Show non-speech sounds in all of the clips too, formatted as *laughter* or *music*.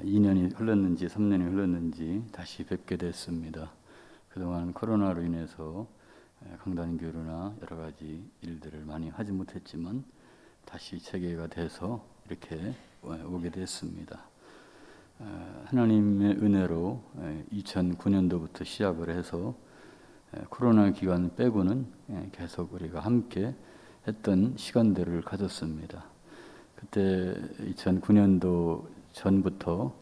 2년이 흘렀는지 3년이 흘렀는지 다시 뵙게 됐습니다. 그동안 코로나로 인해서 강단 교류나 여러 가지 일들을 많이 하지 못했지만 다시 재개가 돼서 이렇게 오게 됐습니다. 하나님의 은혜로 2009년도부터 시작을 해서 코로나 기간 빼고는 계속 우리가 함께 했던 시간들을 가졌습니다. 그때 2009년도 전부터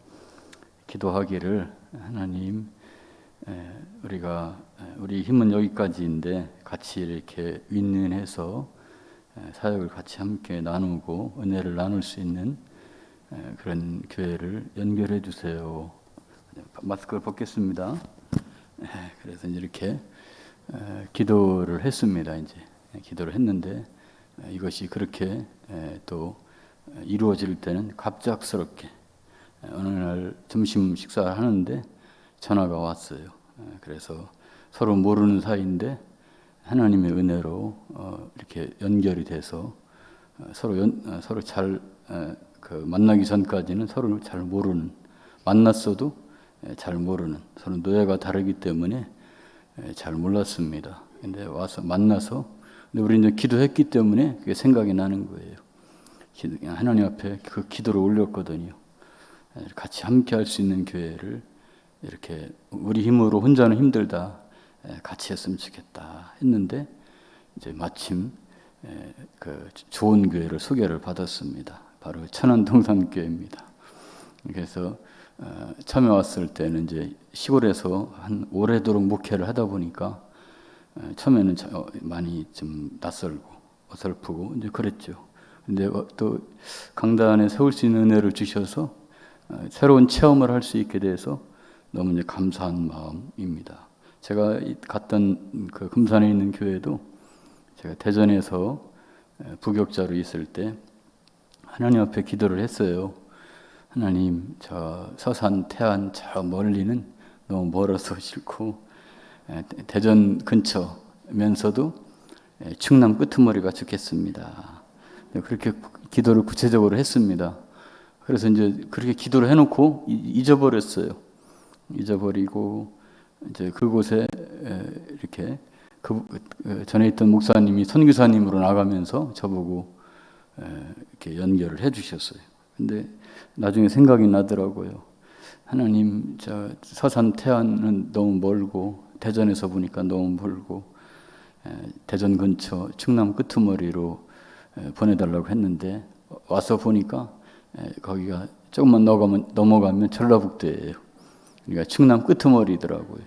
기도하기를 하나님 우리가 우리 힘은 여기까지인데 같이 이렇게 윈윈해서 사역을 같이 함께 나누고 은혜를 나눌 수 있는 그런 교회를 연결해 주세요. 마스크를 벗겠습니다. 그래서 이렇게 기도를 했습니다. 이제 기도를 했는데 이것이 그렇게 또 이루어질 때는 갑작스럽게 어느 날 점심 식사를 하는데 전화가 왔어요. 그래서 서로 모르는 사이인데 하나님의 은혜로 어, 이렇게 연결이 돼서 어, 서로 연, 어, 서로 잘 그 만나기 전까지는 서로 잘 모르는 만났어도 잘 모르는 서로 노예가 다르기 때문에 잘 몰랐습니다. 근데 와서 만나서 근데 우리 이제 기도했기 때문에 그게 생각이 나는 거예요. 하나님 앞에 그 기도를 올렸거든요. 같이 함께 할 수 있는 교회를 이렇게 우리 힘으로 혼자는 힘들다. 같이 했으면 좋겠다 했는데 이제 마침 그 좋은 교회를 소개를 받았습니다. 바로 천안 동산교회입니다. 그래서 어, 처음에 왔을 때는 이제 시골에서 한 오래도록 목회를 하다 보니까 처음에는 많이 좀 낯설고 어설프고 이제 그랬죠. 근데 어, 또 강단에 세울 수 있는 은혜를 주셔서 어, 새로운 체험을 할 수 있게 돼서 너무 이제 감사한 마음입니다. 제가 갔던 그 금산에 있는 교회도 제가 대전에서 부격자로 있을 때 하나님 앞에 기도를 했어요. 하나님, 저 서산, 태안, 저 멀리는 너무 멀어서 싫고 대전 근처면서도 충남 끄트머리가 좋겠습니다. 그렇게 기도를 구체적으로 했습니다. 그래서 이제 그렇게 기도를 해놓고 잊어버렸어요. 잊어버리고 이제 그곳에 이렇게 그 전에 있던 목사님이 선교사님으로 나가면서 저보고 이렇게 연결을 해주셨어요. 근데 나중에 생각이 나더라고요. 하나님, 저 서산 태안은 너무 멀고 대전에서 보니까 너무 멀고 대전 근처 충남 끄트머리로 보내달라고 했는데 와서 보니까 거기가 조금만 넘어가면, 넘어가면 전라북도예요. 그러니까 충남 끄트머리더라고요.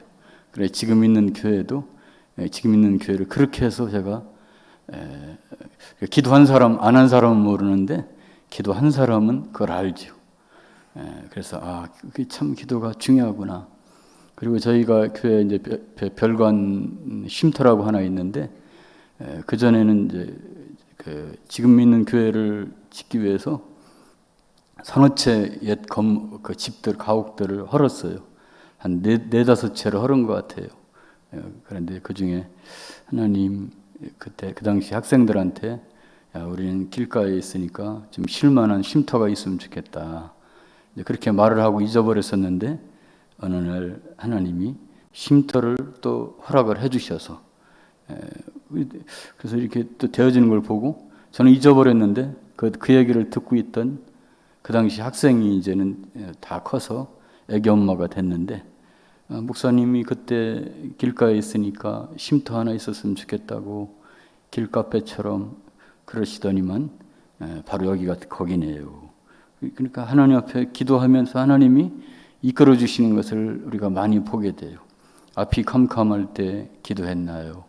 그래 지금 있는 교회도 지금 있는 교회를 그렇게 해서 제가 기도한 사람 안 한 사람은 모르는데 기도한 사람은 그걸 알죠. 그래서 아, 그게 참 기도가 중요하구나. 그리고 저희가 교회 이제 별관 쉼터라고 하나 있는데 그 전에는 이제 그 지금 있는 교회를 짓기 위해서 서너 채옛 검, 그 집들, 가옥들을 헐었어요. 한 네, 네 다섯 채를 헐은 것 같아요. 그런데 그 중에 하나님, 그때, 그 당시 학생들한테 야, 우리는 길가에 있으니까 좀 쉴만한 쉼터가 있으면 좋겠다. 그렇게 말을 하고 잊어버렸었는데 어느 날 하나님이 쉼터를 또 허락을 해주셔서 그래서 이렇게 또 되어지는 걸 보고 저는 잊어버렸는데 그, 그 얘기를 듣고 있던 그 당시 학생이 이제는 다 커서 애기 엄마가 됐는데 어, 목사님이 그때 길가에 있으니까 쉼터 하나 있었으면 좋겠다고 길카페처럼 그러시더니만 바로 여기가 거기네요. 그러니까 하나님 앞에 기도하면서 하나님이 이끌어 주시는 것을 우리가 많이 보게 돼요. 앞이 캄캄할 때 기도했나요?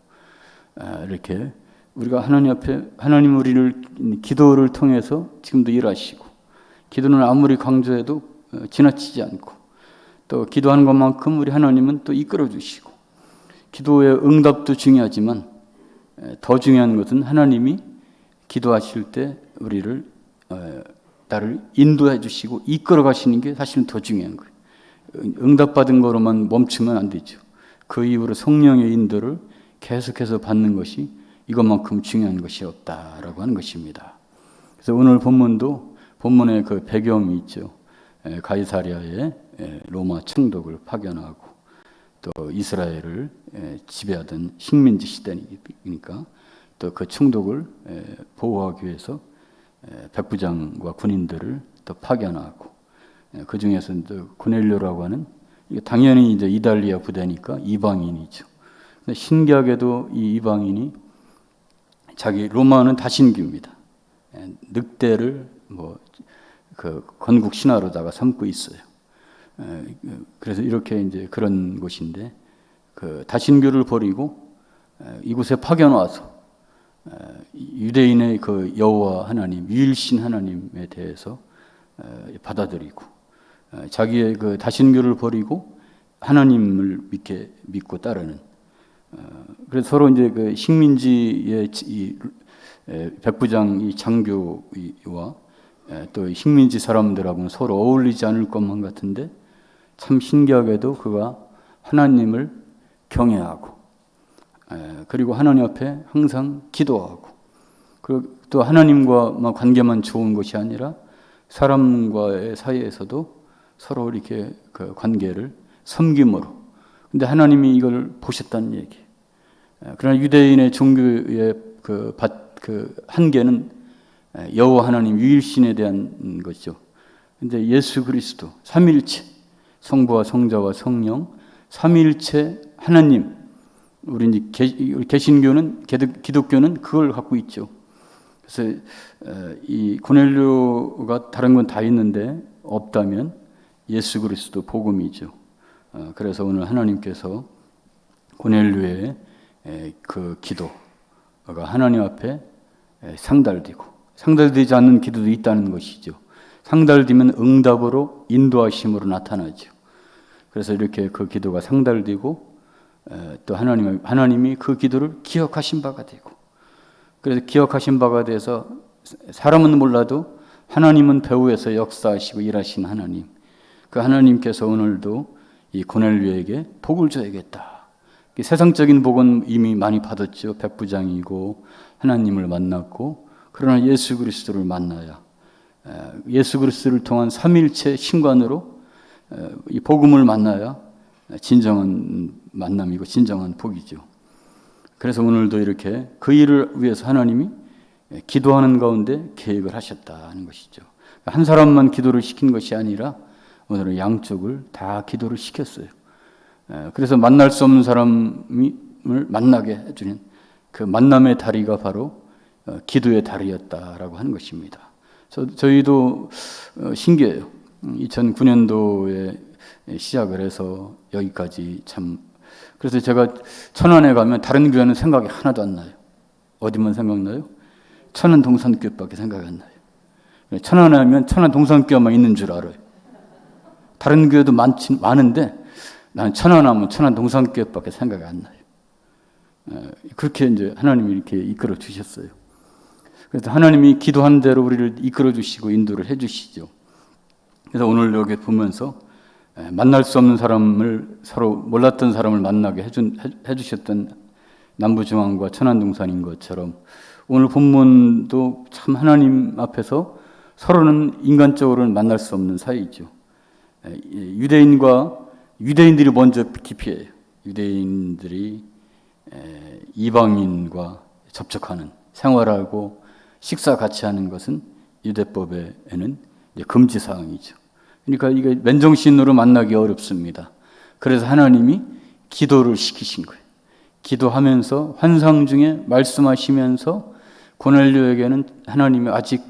아, 이렇게 우리가 하나님 앞에 하나님 우리를 기도를 통해서 지금도 일하시고 기도는 아무리 강조해도 어, 지나치지 않고 또 기도하는 것만큼 우리 하나님은 또 이끌어 주시고 기도의 응답도 중요하지만 더 중요한 것은 하나님이 기도하실 때 우리를 어, 나를 인도해 주시고 이끌어 가시는 게 사실은 더 중요한 거예요. 응답받은 거로만 멈추면 안 되죠. 그 이후로 성령의 인도를 계속해서 받는 것이 이것만큼 중요한 것이 없다라고 하는 것입니다. 그래서 오늘 본문도 본문의 그 배경이 있죠. 에, 가이사리아에 에, 로마 총독을 파견하고 또 이스라엘을 에, 지배하던 식민지 시대니까 또 그 총독을 에, 보호하기 위해서 에, 백부장과 군인들을 또 파견하고 에, 그 중에서 이제 고넬료라고 하는 당연히 이제 이달리아 부대니까 이방인이죠. 신기하게도 이 이방인이 자기 로마는 다신교입니다. 예, 늑대를 뭐 그 건국 신화로다가 삼고 있어요. 예, 그래서 이렇게 이제 그런 곳인데 그 다신교를 버리고 예, 이곳에 파견 와서 유대인의 그 여호와 하나님 유일신 하나님에 대해서 받아들이고 자기의 그 다신교를 버리고 하나님을 믿게 믿고 따르는 그래서 서로 이제 그 식민지의 이 백부장 이 장교와 또 식민지 사람들하고는 서로 어울리지 않을 것만 같은데 참 신기하게도 그가 하나님을 경외하고 그리고 하나님 앞에 항상 기도하고 또 하나님과 관계만 좋은 것이 아니라 사람과의 사이에서도 서로 이렇게 그 관계를 섬김으로 근데 하나님이 이걸 보셨다는 얘기. 그러나 유대인의 종교의 그, 그 한계는 여호와 하나님 유일신에 대한 것이죠. 근데 예수 그리스도 삼일체 성부와 성자와 성령 삼일체 하나님 우리 이제 개신교는 기독교는 그걸 갖고 있죠. 그래서 이 고넬료가 다른 건 다 있는데 없다면 예수 그리스도 복음이죠. 어, 그래서 오늘 하나님께서 고넬류의 그 기도가 하나님 앞에 상달되고 상달되지 않는 기도도 있다는 것이죠. 상달되면 응답으로 인도하심으로 나타나죠. 그래서 이렇게 그 기도가 상달되고 또 하나님 하나님이 그 기도를 기억하신 바가 되고 그래서 기억하신 바가 돼서 사람은 몰라도 하나님은 배후에서 역사하시고 일하신 하나님 그 하나님께서 오늘도 이 고넬류에게 복을 줘야겠다. 세상적인 복은 이미 많이 받았죠. 백부장이고 하나님을 만났고 그러나 예수 그리스도를 만나야 예수 그리스도를 통한 삼일체 신관으로 이 복음을 만나야 진정한 만남이고 진정한 복이죠. 그래서 오늘도 이렇게 그 일을 위해서 하나님이 기도하는 가운데 계획을 하셨다는 것이죠. 한 사람만 기도를 시킨 것이 아니라 오늘은 양쪽을 다 기도를 시켰어요. 그래서 만날 수 없는 사람을 만나게 해주는 그 만남의 다리가 바로 어, 기도의 다리였다라고 하는 것입니다. 저, 저희도 어, 신기해요. 2009년도에 시작을 해서 여기까지 참 그래서 제가 천안에 가면 다른 교회는 생각이 하나도 안 나요. 어디만 생각나요? 천안 동산교회밖에 생각이 안 나요. 천안에 하면 천안 동산교회만 있는 줄 알아요. 다른 교회도 많지, 많은데 나는 천안 하면 천안 동산교회밖에 생각이 안 나요. 그렇게 이제 하나님이 이렇게 이끌어 주셨어요. 그래서 하나님이 기도한 대로 우리를 이끌어 주시고 인도를 해 주시죠. 그래서 오늘 여기 보면서 만날 수 없는 사람을 서로 몰랐던 사람을 만나게 해준, 해 주셨던 남부중앙과 천안동산인 것처럼 오늘 본문도 참 하나님 앞에서 서로는 인간적으로는 만날 수 없는 사이죠. 유대인과 유대인들이 먼저 기피해요. 유대인들이 이방인과 접촉하는 생활하고 식사 같이 하는 것은 유대법에는 금지 사항이죠. 그러니까 이게 맨정신으로 만나기 어렵습니다. 그래서 하나님이 기도를 시키신 거예요. 기도하면서 환상 중에 말씀하시면서 고넬료에게는 하나님이 아직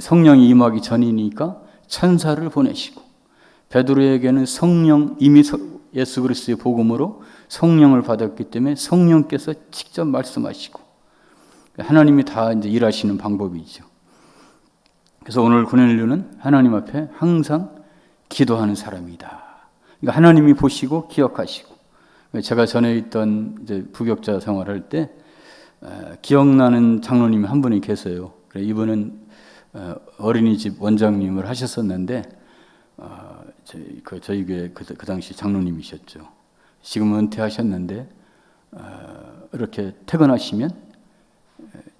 성령이 임하기 전이니까 천사를 보내시고 베드로에게는 성령 이미 예수 그리스도의 복음으로 성령을 받았기 때문에 성령께서 직접 말씀하시고 하나님이 다 이제 일하시는 방법이죠. 그래서 오늘 고넬료는 하나님 앞에 항상 기도하는 사람이다. 그러니까 하나님이 보시고 기억하시고 제가 전에 있던 이제 부격자 생활할 때 기억나는 장로님이 한 분이 계세요. 이분은 어, 어린이집 원장님을 하셨었는데 어, 저희, 그 저희 교회 그, 그 당시 장로님이셨죠. 지금 은퇴하셨는데 어, 이렇게 퇴근하시면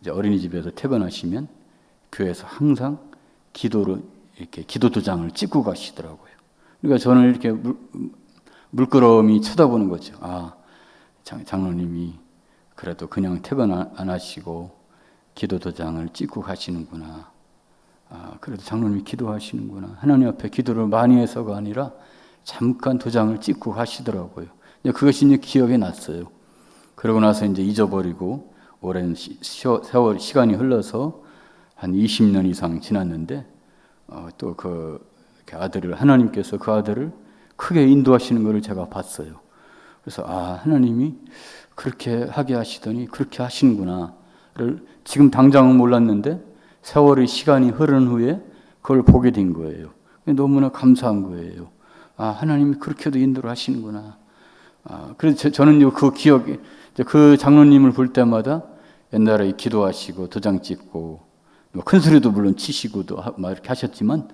이제 어린이집에서 퇴근하시면 교회에서 항상 기도로 이렇게 기도 도장을 찍고 가시더라고요. 그러니까 저는 이렇게 물, 물끄러미 쳐다보는 거죠. 아, 장, 장로님이 그래도 그냥 퇴근 안, 안 하시고 기도 도장을 찍고 가시는구나. 아, 그래도 장로님이 기도하시는구나. 하나님 앞에 기도를 많이 해서가 아니라 잠깐 도장을 찍고 가시더라고요. 그것이 이제 기억에 났어요. 그러고 나서 이제 잊어버리고 오랜 시, 세월 시간이 흘러서 한 20년 이상 지났는데 어, 또그 아들을 하나님께서 그 아들을 크게 인도하시는 것을 제가 봤어요. 그래서 아 하나님이 그렇게 하게 하시더니 그렇게 하시는구나를 지금 당장은 몰랐는데 세월의 시간이 흐른 후에 그걸 보게 된 거예요. 너무나 감사한 거예요. 아 하나님이 그렇게도 인도를 하시는구나. 아 그래서 저 는 그 기억이 그 장로님을 볼 때마다 옛날에 기도하시고 도장 찍고 뭐큰 소리도 물론 치시고도 막 이렇게 하셨지만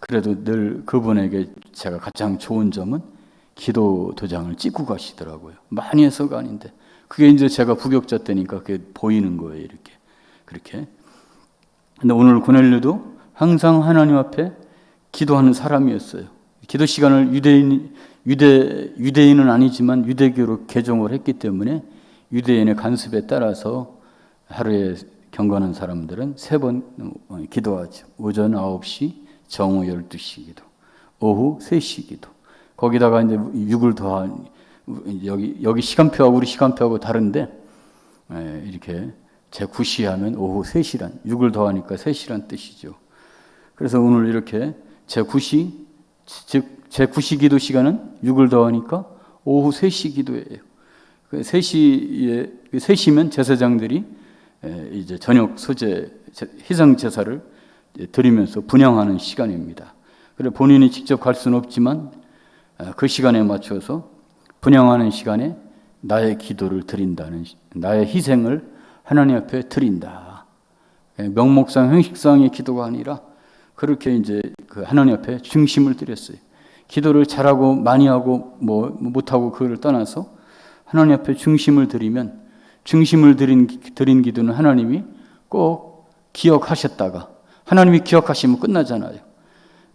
그래도 늘 그분에게 제가 가장 좋은 점은 기도 도장을 찍고 가시더라고요. 많이 해서가 아닌데 그게 이제 제가 부격자 때니까 그게 보이는 거예요. 이렇게 그렇게. 근데 오늘 고넬료도 항상 하나님 앞에 기도하는 사람이었어요. 기도 시간을 유대인 유대 유대인은 아니지만 유대교로 개종을 했기 때문에 유대인의 간섭에 따라서 하루에 경건한 사람들은 세 번 기도하죠. 오전 9시, 정오 12시 기도, 오후 3시 기도. 거기다가 이제 6을 더한 여기 여기 시간표하고 우리 시간표하고 다른데 이렇게 제 9시 하면 오후 3시란 6을 더하니까 3시란 뜻이죠. 그래서 오늘 이렇게 제 9시 즉 제 9시 기도 시간은 6을 더하니까 오후 3시 기도예요. 그 3시에 3시면 제사장들이 이제 저녁 소재 희생 제사를 드리면서 분양하는 시간입니다. 그래 본인이 직접 갈 수는 없지만 그 시간에 맞춰서 분양하는 시간에 나의 기도를 드린다는 나의 희생을 하나님 앞에 드린다. 명목상 형식상의 기도가 아니라 그렇게 이제 그 하나님 앞에 중심을 드렸어요. 기도를 잘하고 많이 하고 뭐 못하고 그를 떠나서 하나님 앞에 중심을 드리면 중심을 드린, 드린 기도는 하나님이 꼭 기억하셨다가 하나님이 기억하시면 끝나잖아요.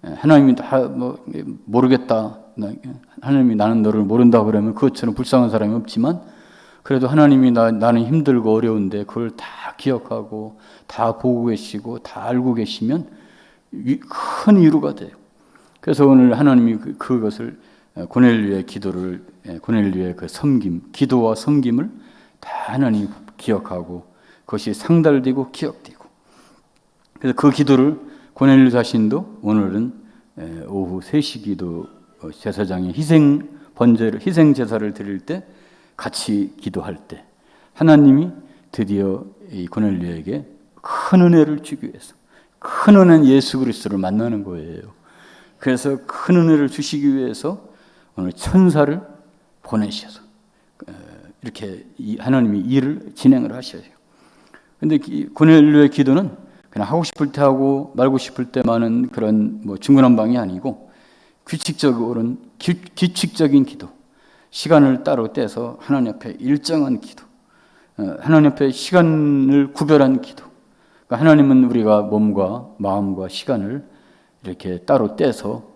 예, 하나님이 다 뭐 모르겠다. 하나님이 나는 너를 모른다 그러면 그것처럼 불쌍한 사람이 없지만 그래도 하나님이 나, 나는 힘들고 어려운데 그걸 다 기억하고 다 보고 계시고 다 알고 계시면 큰 위로가 돼요. 그래서 오늘 하나님이 그, 그것을 고넬류의 기도를 고넬류의 그 섬김, 기도와 섬김을 다 하나님 기억하고 그것이 상달되고 기억되고 그래서 그 기도를 고넬류 자신도 오늘은 오후 3시 기도 어, 제사장의 희생 번제를 희생 제사를 드릴 때 같이 기도할 때 하나님이 드디어 이 고넬류에게 큰 은혜를 주기 위해서 큰 은혜는 예수 그리스도를 만나는 거예요. 그래서 큰 은혜를 주시기 위해서 오늘 천사를 보내셔서 이렇게 하나님이 일을 진행을 하셔요. 근데 고넬료의 기도는 그냥 하고 싶을 때 하고 말고 싶을 때 많은 그런 뭐 중구난방이 아니고 규칙적으로는 규, 칙적인 기도, 시간을 따로 떼서 하나님 앞에 일정한 기도, 어, 하나님 앞에 시간을 구별한 기도. 그러니까 하나님은 우리가 몸과 마음과 시간을 이렇게 따로 떼서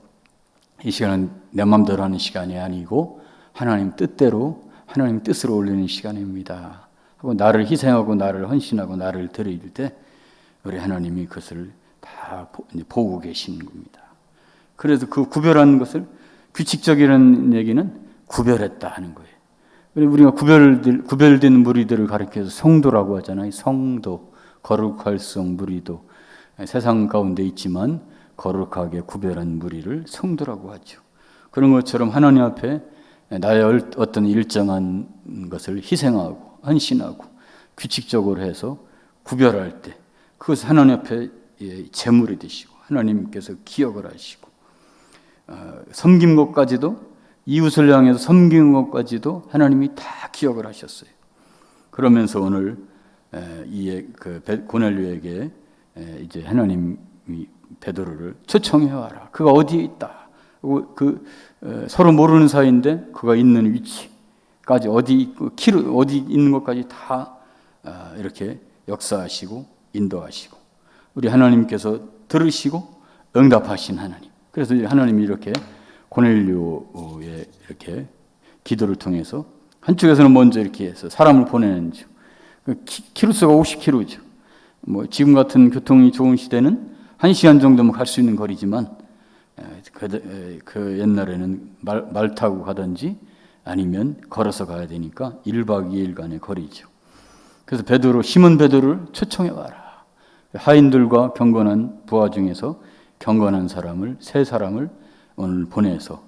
이 시간은 내 마음대로 하는 시간이 아니고 하나님 뜻대로 하나님 뜻으로 올리는 시간입니다. 하고 나를 희생하고 나를 헌신하고 나를 드릴 때 우리 하나님이 그것을 다 보고 계시는 겁니다. 그래서 그 구별하는 것을 규칙적이라는 얘기는 구별했다 하는 거예요. 우리가 구별된, 구별된 무리들을 가리켜서 성도라고 하잖아요. 성도, 거룩할성 무리도 세상 가운데 있지만 거룩하게 구별한 무리를 성도라고 하죠. 그런 것처럼 하나님 앞에 나의 어떤 일정한 것을 희생하고 헌신하고 규칙적으로 해서 구별할 때 그것을 하나님 앞에 제물이 되시고 하나님께서 기억을 하시고 어, 섬긴 것까지도 이웃을 향해서 섬긴 것까지도 하나님이 다 기억을 하셨어요. 그러면서 오늘 이그 고넬료에게 이제 하나님이 베드로를 초청해 와라. 그가 어디에 있다. 그 서로 모르는 사이인데 그가 있는 위치까지 어디 있고 키로 어디 있는 것까지 다 아, 이렇게 역사하시고 인도하시고 우리 하나님께서 들으시고 응답하신 하나님. 그래서 하나님이 이렇게 고넬료의 이렇게 기도를 통해서 한쪽에서는 먼저 이렇게 해서 사람을 보내는 중. 그 키로수가 50km죠. 뭐 지금 같은 교통이 좋은 시대는 1시간 정도면 갈 수 있는 거리지만 그, 그 옛날에는 말, 말 타고 가든지 아니면 걸어서 가야 되니까 1박 2일간의 거리죠. 그래서 베드로 심은 베드로를 초청해 와라. 하인들과 경건한 부하 중에서 경건한 사람을 세 사람을 오늘 보내서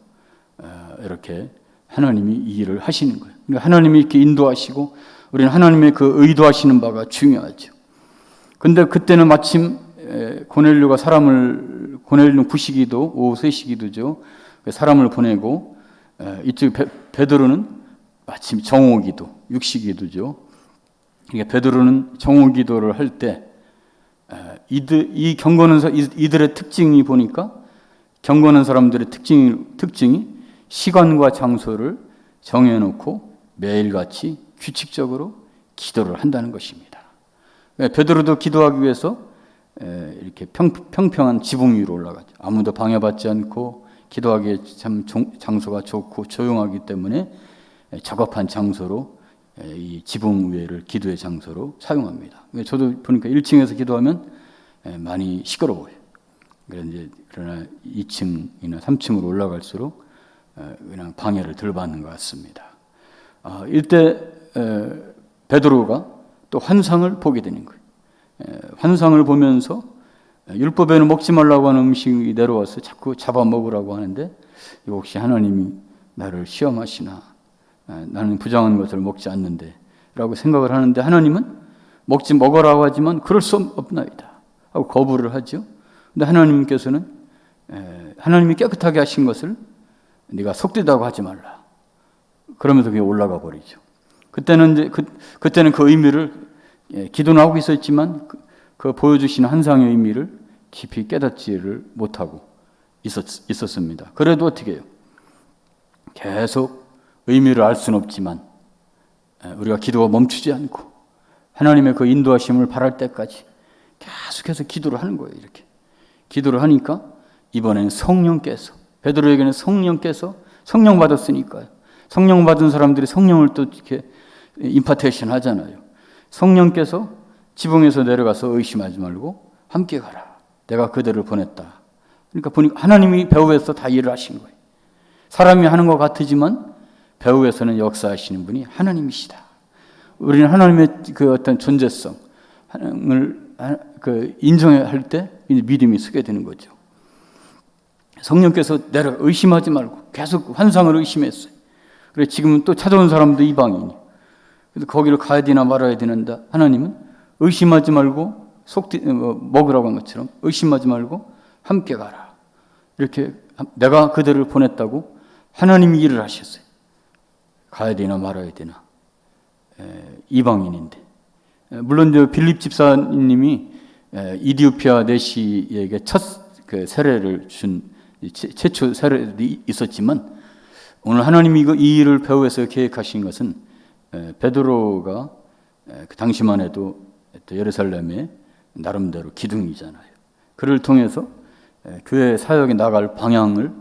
어, 이렇게 하나님이 이 일을 하시는 거예요. 그러니까 하나님이 이렇게 인도하시고 우리는 하나님의 그 의도하시는 바가 중요하죠. 근데 그때는 마침 고넬료가 사람을 고넬료 부시기도 오후 세시기도죠. 그 사람을 보내고 이쪽 베드로는 마침 정오기도 육시기도죠. 그러니까 베드로는 정오기도를 할 때 이들 이 경건한 이들의 특징이 보니까 경건한 사람들의 특징이 특징이 시간과 장소를 정해놓고 매일같이 규칙적으로 기도를 한다는 것입니다. 베드로도 기도하기 위해서 이렇게 평, 평평한 지붕 위로 올라가죠. 아무도 방해받지 않고 기도하기에 참 장소가 좋고 조용하기 때문에 적합한 장소로 이 지붕 위를 기도의 장소로 사용합니다. 저도 보니까 1층에서 기도하면 많이 시끄러워요. 그러나 2층이나 3층으로 올라갈수록 그냥 방해를 덜 받는 것 같습니다. 아, 이때 베드로가 또 환상을 보게 되는 거예요. 환상을 보면서 율법에는 먹지 말라고 하는 음식이 내려와서 자꾸 잡아 먹으라고 하는데 이거 혹시 하나님이 나를 시험하시나 나는 부정한 것을 먹지 않는데 라고 생각을 하는데 하나님은 먹지 먹으라고 하지만 그럴 수 없나이다 하고 거부를 하죠. 근데 하나님께서는 하나님이 깨끗하게 하신 것을 네가 속되다고 하지 말라. 그러면서 그게 올라가 버리죠. 그때는 그, 그때는 그 의미를 예, 기도는 하고 있었지만 그, 그 보여주신 환상의 의미를 깊이 깨닫지를 못하고 있었, 있었습니다. 그래도 어떻게 해요? 계속 의미를 알 수는 없지만 예, 우리가 기도가 멈추지 않고 하나님의 그 인도하심을 바랄 때까지 계속해서 기도를 하는 거예요. 이렇게 기도를 하니까 이번에는 성령께서 베드로에게는 성령께서 성령 받았으니까요. 성령 받은 사람들이 성령을 또 이렇게 임파테이션 하잖아요. 성령께서 지붕에서 내려가서 의심하지 말고 함께 가라. 내가 그들을 보냈다. 그러니까 보니까 하나님이 배후에서 다 일을 하신 거예요. 사람이 하는 것 같으지만 배후에서는 역사하시는 분이 하나님이시다. 우리는 하나님의 그 어떤 존재성을 그 인정할 때 믿음이 서게 되는 거죠. 성령께서 내려 의심하지 말고 계속 환상을 의심했어요. 그래 지금은 또 찾아온 사람도 이방인이. 그래서 거기를 가야 되나 말아야 되는데 하나님은 의심하지 말고 속 어, 먹으라고 한 것처럼 의심하지 말고 함께 가라. 이렇게 내가 그들을 보냈다고 하나님이 일을 하셨어요. 가야 되나 말아야 되나. 에, 이방인인데. 에, 물론 저 빌립 집사님이 에, 이디오피아 내시에게 첫 그 세례를 준 최초 세례도 있었지만 오늘 하나님이 이 일을 배후에서 계획하신 것은 베드로가 그 당시만 해도 예루살렘의 나름대로 기둥이잖아요. 그를 통해서 교회 사역에 나갈 방향을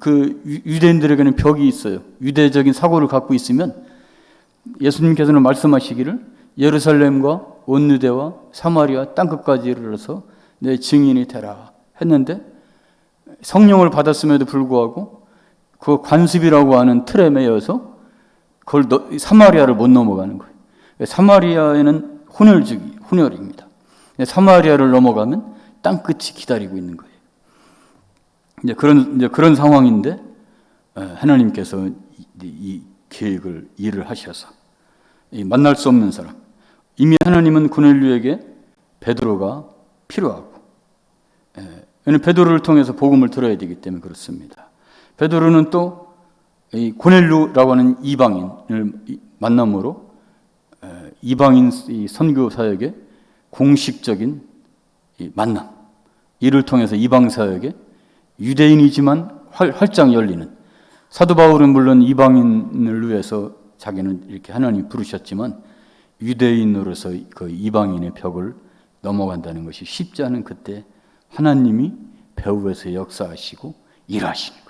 그 유대인들에게는 벽이 있어요. 유대적인 사고를 갖고 있으면 예수님께서는 말씀하시기를 예루살렘과 온 유대와 사마리아 땅 끝까지 이르러서 내 증인이 되라 했는데 성령을 받았음에도 불구하고 그 관습이라고 하는 틀에 매여서 그걸 너, 사마리아를 못 넘어가는 거예요. 사마리아에는 혼혈 주기, 혼혈입니다. 사마리아를 넘어가면 땅 끝이 기다리고 있는 거예요. 이제 그런 이제 그런 상황인데 하나님께서 이 계획을 일을 하셔서 만날 수 없는 사람 이미 하나님은 고넬류에게 베드로가 필요하고 베드로를 통해서 복음을 들어야 되기 때문에 그렇습니다. 베드로는 또 고넬루라고 하는 이방인을 만남으로 이방인 선교 사역의 공식적인 만남, 이를 통해서 이방 사역에 유대인이지만 활짝 열리는 사도 바울은 물론 이방인을 위해서 자기는 이렇게 하나님 부르셨지만 유대인으로서 그 이방인의 벽을 넘어간다는 것이 쉽지 않은 그때 하나님이 배후에서 역사하시고 일하시는.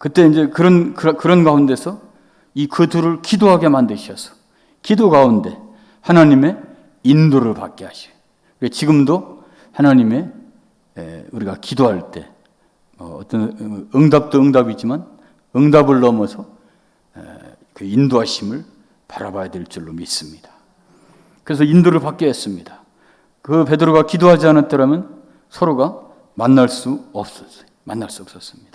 그때 이제 그런 그런 가운데서 이 그 둘을 기도하게 만드셔서 기도 가운데 하나님의 인도를 받게 하셔요. 지금도 하나님의 우리가 기도할 때 어, 어떤 응답도 응답이지만 응답을 넘어서 그 인도하심을 바라봐야 될 줄로 믿습니다. 그래서 인도를 받게 했습니다. 그 베드로가 기도하지 않았더라면 서로가 만날 수 없었어요. 만날 수 없었습니다.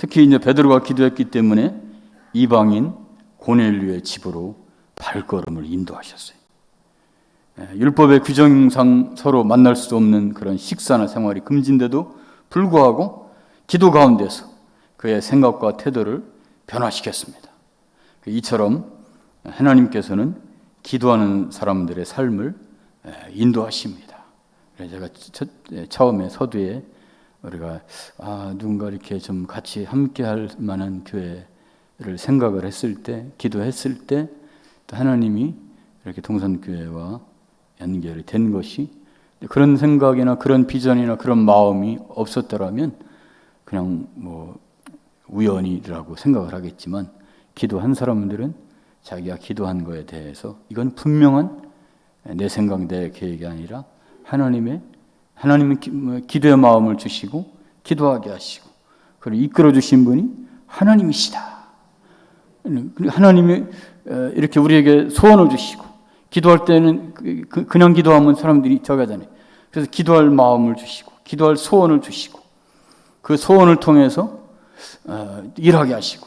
특히 이제 베드로가 기도했기 때문에 이방인 고넬류의 집으로 발걸음을 인도하셨어요. 율법의 규정상 서로 만날 수 없는 그런 식사나 생활이 금진데도 불구하고 기도 가운데서 그의 생각과 태도를 변화시켰습니다. 이처럼 하나님께서는 기도하는 사람들의 삶을 인도하십니다. 제가 처음에 서두에 우리가 아, 누군가 이렇게 좀 같이 함께 할 만한 교회를 생각을 했을 때, 기도했을 때, 하나님이 이렇게 동산교회와 연결이 된 것이 그런 생각이나 그런 비전이나 그런 마음이 없었더라면 그냥 뭐 우연이라고 생각을 하겠지만 기도한 사람들은 자기가 기도한 거에 대해서 이건 분명한 내 생각, 내 계획이 아니라 하나님의 하나님은 뭐 기도의 마음을 주시고 기도하게 하시고 그리고 이끌어 주신 분이 하나님이시다. 하나님이 이렇게 우리에게 소원을 주시고 기도할 때는 그, 그, 그냥 기도하면 사람들이 저가잖아요. 그래서 기도할 마음을 주시고 기도할 소원을 주시고 그 소원을 통해서 어, 일하게 하시고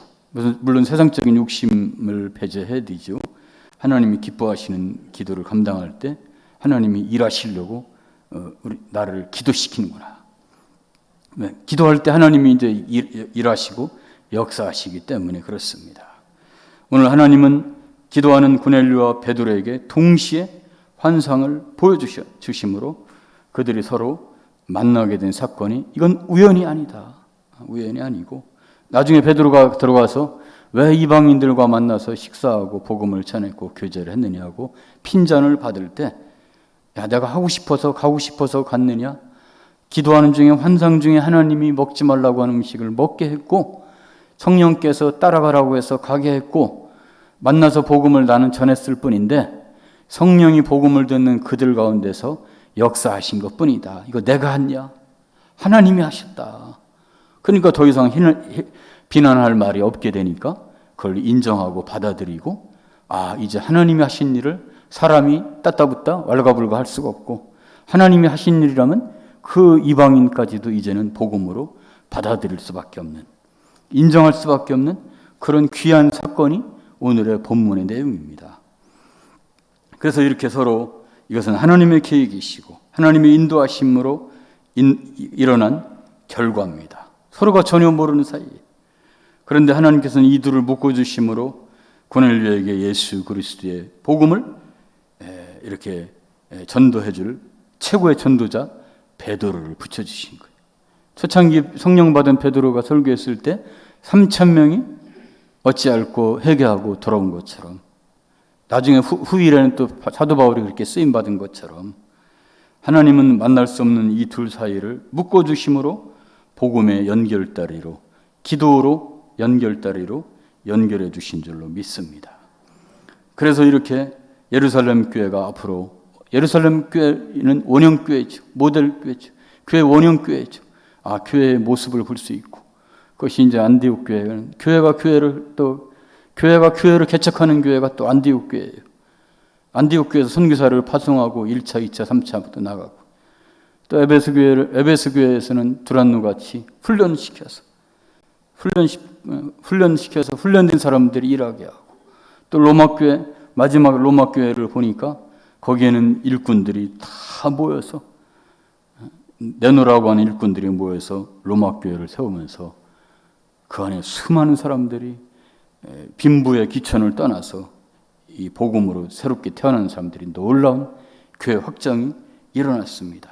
물론 세상적인 욕심을 배제해 드죠. 하나님이 기뻐하시는 기도를 감당할 때 하나님이 일하시려고 어, 우리 나를 기도시키는구나. 네, 기도할 때 하나님이 이제 일, 하시고 역사하시기 때문에 그렇습니다. 오늘 하나님은 기도하는 구넬류와 베드로에게 동시에 환상을 보여주심으로 그들이 서로 만나게 된 사건이 이건 우연이 아니다. 우연이 아니고 나중에 베드로가 들어가서 왜 이방인들과 만나서 식사하고 복음을 전했고 교제를 했느냐고 핀잔을 받을 때 야, 내가 하고 싶어서 가고 싶어서 갔느냐? 기도하는 중에 환상 중에 하나님이 먹지 말라고 하는 음식을 먹게 했고 성령께서 따라가라고 해서 가게 했고 만나서 복음을 나는 전했을 뿐인데 성령이 복음을 듣는 그들 가운데서 역사하신 것 뿐이다. 이거 내가 했냐? 하나님이 하셨다. 그러니까 더 이상 비난할 말이 없게 되니까 그걸 인정하고 받아들이고 아, 이제 하나님이 하신 일을 사람이 따따붙다 왈가불가 할 수가 없고 하나님이 하신 일이라면 그 이방인까지도 이제는 복음으로 받아들일 수밖에 없는 인정할 수밖에 없는 그런 귀한 사건이 오늘의 본문의 내용입니다. 그래서 이렇게 서로 이것은 하나님의 계획이시고 하나님의 인도하심으로 인, 일어난 결과입니다. 서로가 전혀 모르는 사이에. 그런데 하나님께서는 이들을 묶어 주심으로 고넬료에게 예수 그리스도의 복음을 이렇게 전도해 줄 최고의 전도자 베드로를 붙여 주신 거예요. 초창기 성령 받은 베드로가 설교했을 때 3천 명이 어찌할고 회개하고 돌아온 것처럼 나중에 후, 후일에는 또 사도 바울이 그렇게 쓰임 받은 것처럼 하나님은 만날 수 없는 이 둘 사이를 묶어 주심으로 복음의 연결다리로 기도로 연결다리로 연결해 주신 줄로 믿습니다. 그래서 이렇게 예루살렘 교회가 앞으로 예루살렘 교회는 원형 교회죠. 모델 교회죠. 교회 원형 교회죠. 아, 교회의 모습을 볼 수 있고 그것이 이제 안디옥 교회는 교회가 교회를 또 교회가 교회를 개척하는 교회가 또 안디옥 교회예요. 안디옥 교회에서 선교사를 파송하고 1차, 2차, 3차부터 나가고 또 에베스 교회를 에베스 교회에서는 두란노 같이 훈련시켜서 훈련 훈련시켜서 훈련된 사람들이 일하게 하고 또 로마 교회 마지막 로마 교회를 보니까 거기에는 일꾼들이 다 모여서 내노라고 하는 일꾼들이 모여서 로마 교회를 세우면서 그 안에 수많은 사람들이 빈부의 기천을 떠나서 이 복음으로 새롭게 태어난 사람들이 놀라운 교회 확장이 일어났습니다.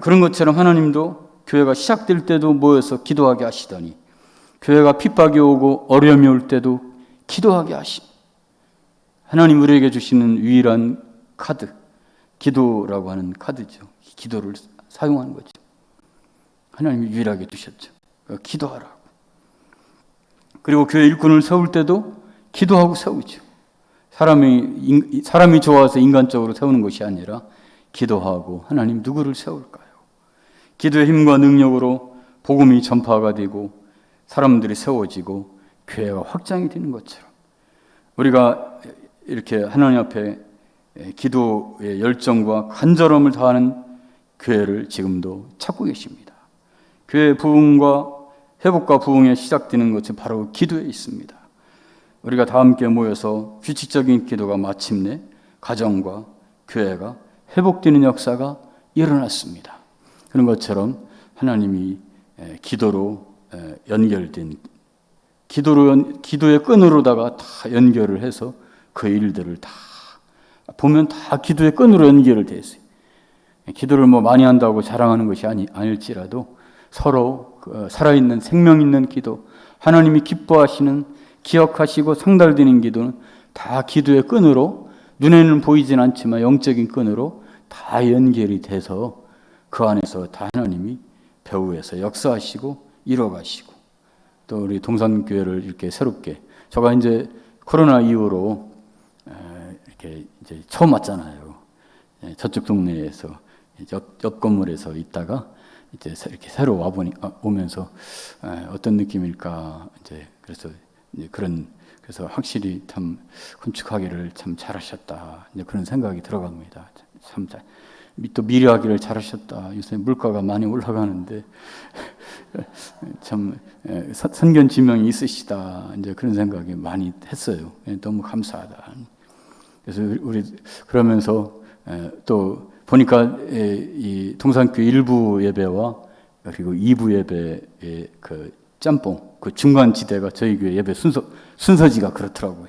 그런 것처럼 하나님도 교회가 시작될 때도 모여서 기도하게 하시더니 교회가 핍박이 오고 어려움이 올 때도 기도하게 하시. 하나님 우리에게 주시는 유일한 카드, 기도라고 하는 카드죠. 기도를 사용하는 거죠. 하나님이 유일하게 두셨죠. 그러니까 기도하라고. 그리고 교회 일꾼을 세울 때도 기도하고 세우죠. 사람이 사람이 좋아서 인간적으로 세우는 것이 아니라 기도하고 하나님 누구를 세울까요? 기도의 힘과 능력으로 복음이 전파가 되고 사람들이 세워지고 교회가 확장이 되는 것처럼 우리가 이렇게 하나님 앞에 기도의 열정과 간절함을 다하는 교회를 지금도 찾고 계십니다. 교회 부흥과 회복과 부흥에 시작되는 것은 바로 기도에 있습니다. 우리가 다 함께 모여서 규칙적인 기도가 마침내 가정과 교회가 회복되는 역사가 일어났습니다. 그런 것처럼 하나님이 기도로 연결된 기도로 기도의 끈으로다가 다 연결을 해서 그 일들을 다 보면 다 기도의 끈으로 연결을 돼 있어요. 기도를 뭐 많이 한다고 자랑하는 것이 아니 아닐지라도 서로 그 살아있는 생명 있는 기도, 하나님이 기뻐하시는 기억하시고 상달되는 기도는 다 기도의 끈으로 눈에는 보이진 않지만 영적인 끈으로 다 연결이 돼서 그 안에서 다 하나님이 배후에서 역사하시고 이뤄가시고 또 우리 동산교회를 이렇게 새롭게 제가 이제 코로나 이후로 이렇게 이제 처음 왔잖아요. 예, 저쪽 동네에서 옆, 옆 건물에서 있다가 이제 이렇게 새로 와 보니 아, 오면서 어떤 느낌일까 이제 그래서 이제 그런 그래서 확실히 참 건축하기를 참 잘하셨다 이제 그런 생각이 들어갑니다. 참 잘. 또 미래하기를 잘하셨다. 요새 물가가 많이 올라가는데 *laughs* 참 선견 지명이 있으시다. 이제 그런 생각이 많이 했어요. 예, 너무 감사하다. 그래서 우리 그러면서 또 보니까 이 동산교 일부 예배와 그리고 2부 예배의 그 짬뽕 그 중간 지대가 저희 교회 예배 순서 순서지가 그렇더라고요.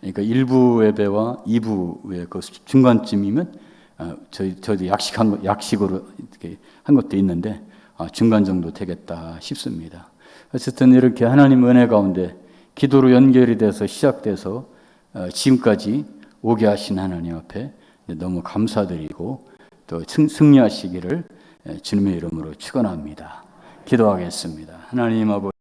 그러니까 1부 예배와 2부의 그 중간쯤이면 어, 저희 저도 약식한 약식으로 이렇게 한 것도 있는데 아, 중간 정도 되겠다 싶습니다. 어쨌든 이렇게 하나님 은혜 가운데 기도로 연결이 돼서 시작돼서 어, 지금까지 오게 하신 하나님 앞에 너무 감사드리고 또 승리하시기를 주님의 이름으로 축원합니다. 기도하겠습니다. 하나님 아버지